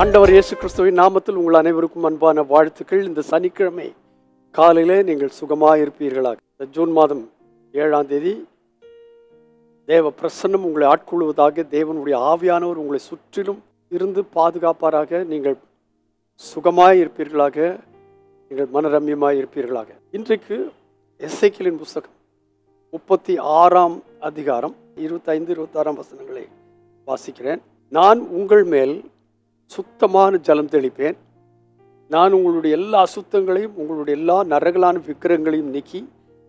ஆண்டவர் இயேசு கிறிஸ்துவின் நாமத்தில் உங்கள் அனைவருக்கும் அன்பான வாழ்த்துக்கள். இந்த சனிக்கிழமை காலையிலே நீங்கள் சுகமாக இருப்பீர்களாக இந்த ஜூன் மாதம் ஏழாம் தேதி தேவ பிரசன்னம் உங்களை ஆட்கொள்வதாக தேவனுடைய ஆவியானவர் உங்களை சுற்றிலும் இருந்து பாதுகாப்பாராக நீங்கள் சுகமாக இருப்பீர்களாக நீங்கள் மனரம்யமாக இருப்பீர்களாக இன்றைக்கு எஸ்ஐக்கியலின் புஸ்தகம் முப்பத்தி ஆறாம் அதிகாரம் இருபத்தைந்து இருபத்தாறாம் வசனங்களை வாசிக்கிறேன். நான் உங்கள் மேல் சுத்தமான ஜலம் தெளிப்பேன். நான் உங்களுடைய எல்லா அசுத்தங்களையும் உங்களுடைய எல்லா நரகலான விக்கிரங்களையும் நீக்கி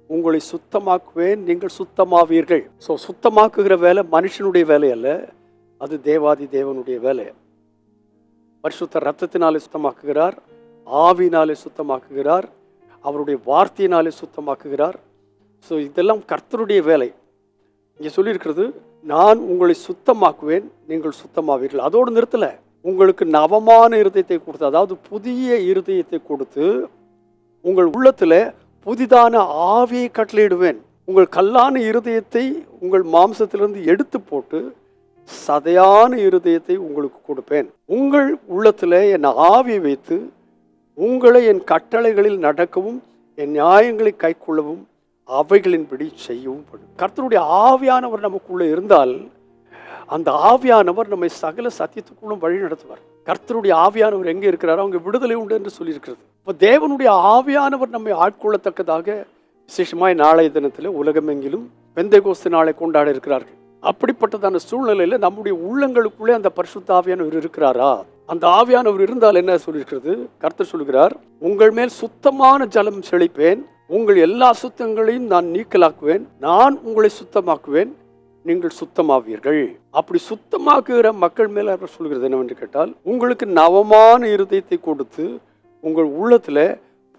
உங்களை சுத்தமாக்குவேன். நீங்கள் சுத்தமாவீர்கள். ஸோ சுத்தமாக்குகிற வேலை மனுஷனுடைய வேலை அல்ல. அது தேவாதி தேவனுடைய வேலை. பரிசுத்த ரத்தத்தினாலே சுத்தமாக்குகிறார். ஆவினாலே சுத்தமாக்குகிறார். அவருடைய வார்த்தையினாலே சுத்தமாக்குகிறார். ஸோ இதெல்லாம் கர்த்தருடைய வேலை. இங்கே சொல்லியிருக்கிறது நான் உங்களை சுத்தமாக்குவேன் நீங்கள் சுத்தமாவீர்கள். அதோடு நிறுத்தலை. உங்களுக்கு நவமான இருதயத்தை கொடுத்து அதாவது புதிய இருதயத்தை கொடுத்து உங்கள் உள்ளத்தில் புதிதான ஆவியை கட்டளையிடுவேன். உங்கள் கல்லான இருதயத்தை உங்கள் மாம்சத்திலிருந்து எடுத்து போட்டு சதையான இருதயத்தை உங்களுக்கு கொடுப்பேன். உங்கள் உள்ளத்தில் என் ஆவியை வைத்து உங்களை என் கட்டளைகளில் நடக்கவும் என் நியாயங்களை கைக்கொள்ளவும் அவைகளின்படி செய்யவும் படும். கர்த்தருடைய ஆவியானவர் நமக்குள்ளே இருந்தால் அந்த ஆவியானவர் நம்மை சகல சத்தியத்துக்குள்ளும் வழி நடத்துவார். கர்த்தருடைய ஆவியானவர் எங்கே இருக்கிறாரோ அவங்க விடுதலை உண்டு என்று சொல்லியிருக்கிறது. இப்போ தேவனுடைய ஆவியானவர் நம்மை ஆட்கொள்ளத்தக்கதாக விசேஷமாய் நாளைய தினத்தில் உலகமெங்கிலும் வெந்தை கோஸ்து நாளை கொண்டாட இருக்கிறார்கள். அப்படிப்பட்டதான சூழ்நிலையில் நம்முடைய உள்ளங்களுக்குள்ளே அந்த பரிசுத்த ஆவியானவர் இருக்கிறாரா? அந்த ஆவியானவர் இருந்தால் என்ன சொல்லியிருக்கிறது? கர்த்தர் சொல்கிறார் உங்கள் மேல் சுத்தமான ஜலம் செழிப்பேன். உங்கள் எல்லா சுத்தங்களையும் நான் நீக்கலாக்குவேன். நான் உங்களை சுத்தமாக்குவேன். நீங்கள் சுத்தமாவீர்கள். அப்படி சுத்தமாக்குகிற மக்கள் மேல அவர் சொல்கிறது என்னவென்று கேட்டால் உங்களுக்கு நவமான இருதயத்தை கொடுத்து உங்கள் உள்ளத்தில்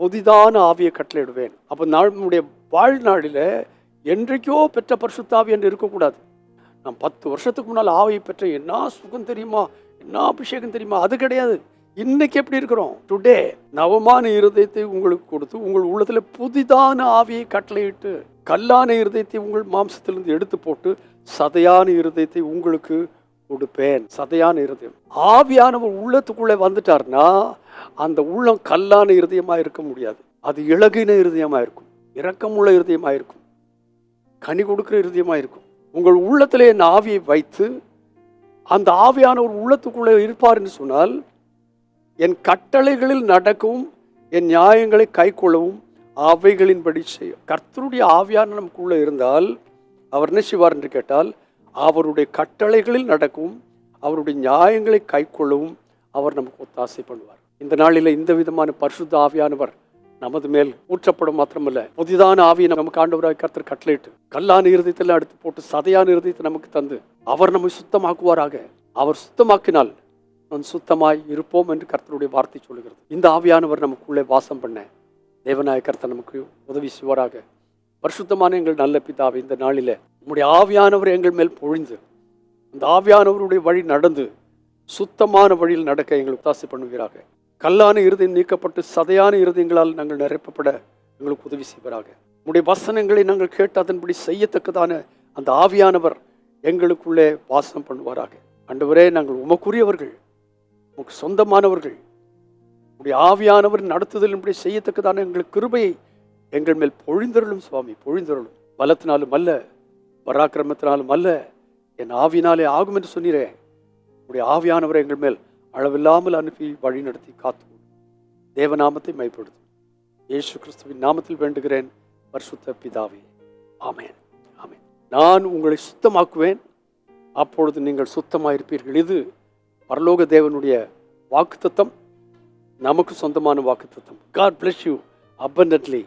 புதிதான ஆவியை கட்டளையிடுவேன். அப்போ நம்முடைய வாழ்நாளில் என்றைக்கோ பெற்ற பரிசுத்தாவி என்று இருக்கக்கூடாது. நான் பத்து வருஷத்துக்கு முன்னால் ஆவியை பெற்ற என்ன சுகம் தெரியுமா? என்ன அபிஷேகம் தெரியுமா? அது கிடையாது. இன்னைக்கு எப்படி இருக்கிறோம்? டுடே நவமான இருதயத்தை உங்களுக்கு கொடுத்து உங்கள் உள்ளத்தில் புதிதான ஆவியை கட்டளையிட்டு கல்லான இருதயத்தை உங்கள் மாம்சத்திலிருந்து எடுத்து போட்டு சதையான இருதயத்தை உங்களுக்கு கொடுப்பேன். சதையான இருதயம். ஆவியானவர் உள்ளத்துக்குள்ளே வந்துட்டார்னா அந்த உள்ளம் கல்லான இருதயமாக இருக்க முடியாது. அது இலகின இருதயமாக இருக்கும். இரக்கமுள்ள இருதயமாக இருக்கும். கனி கொடுக்குற இருதயமாக இருக்கும். உங்கள் உள்ளத்திலே என் ஆவியை வைத்து அந்த ஆவியானவர் உள்ளத்துக்குள்ளே இருப்பார்னு சொன்னால் என் கட்டளைகளில் நடக்கவும் என் நியாயங்களை கைக்கொள்ளவும் அவைகளின்படி செய்யும். கர்த்தருடைய ஆவியான நமக்குள்ளே இருந்தால் அவர் என்ன செய்வார் என்று கேட்டால் அவருடைய கட்டளைகளில் நடக்கும் அவருடைய நியாயங்களை கைக்கொள்ளவும் அவர் நமக்கு ஒத்தாசை பண்ணுவார். இந்த நாளில் இந்த விதமான பரிசுத்த ஆவியானவர் நமது மேல் ஊற்றப்படும் மாத்திரமல்ல புதிதான ஆவியை நமக்கு ஆண்டவராக கர்த்தர் கட்டளையிட்டு கல்லான இருதயத்தில் எடுத்து போட்டு சதையான இருதயத்தை நமக்கு தந்து அவர் நம்மை சுத்தமாக்குவாராக. அவர் சுத்தமாக்கினால் நான் சுத்தமாய் இருப்போம் என்று கர்த்தருடைய வார்த்தை சொல்லுகிறது. இந்த ஆவியானவர் நமக்குள்ளே வாசம் பண்ண தேவநாயக கர்த்தர் நமக்கு உதவி செய்வாராக. பரிசுத்தமான எங்கள் நல்ல பிதாவை இந்த நாளில் உங்களுடைய ஆவியானவர் எங்கள் மேல் பொழிந்து அந்த ஆவியானவருடைய வழி நடந்து சுத்தமான வழியில் நடக்க எங்களுக்கு தாசை பண்ணுவீராக. கல்லான இருதயம் நீக்கப்பட்டு சதையான இருதயங்களால் நாங்கள் நிரப்பப்பட எங்களுக்கு உதவி செய்வராக. உங்களுடைய வசனங்களை நாங்கள் கேட்டு அதன்படி செய்யத்தக்கதான அந்த ஆவியானவர் எங்களுக்குள்ளே வாசம் பண்ணுவாராக. அன்றுவரே நாங்கள் உமக்குரியவர்கள் உமக்கு சொந்தமானவர்கள். உடைய ஆவியானவர் நடத்துதலின்படி செய்யத்தக்கதான எங்களுக்கு கிருபையை எங்கள் மேல் பொழிந்தருளும் சுவாமி பொழிந்தருளும். பலத்தினாலும் அல்ல பராக்கிரமத்தினாலும் அல்ல என் ஆவினாலே ஆகும் என்று சொன்னீரே. உடைய ஆவியானவரை எங்கள் மேல் அளவில்லாமல் அனுப்பி வழி நடத்தி காத்து தேவநாமத்தை மைப்படுத்தும். இயேசு கிறிஸ்துவின் நாமத்தில் வேண்டுகிறேன் பரிசுத்த பிதாவே. ஆமேன். ஆமேன். நான் உங்களை சுத்தமாக்குவேன். அப்பொழுது நீங்கள் சுத்தமாயிருப்பீர்கள். இது பரலோக தேவனுடைய வாக்குத்தத்தம். நமக்கு சொந்தமான வாக்குத்தத்தம். God bless you abundantly.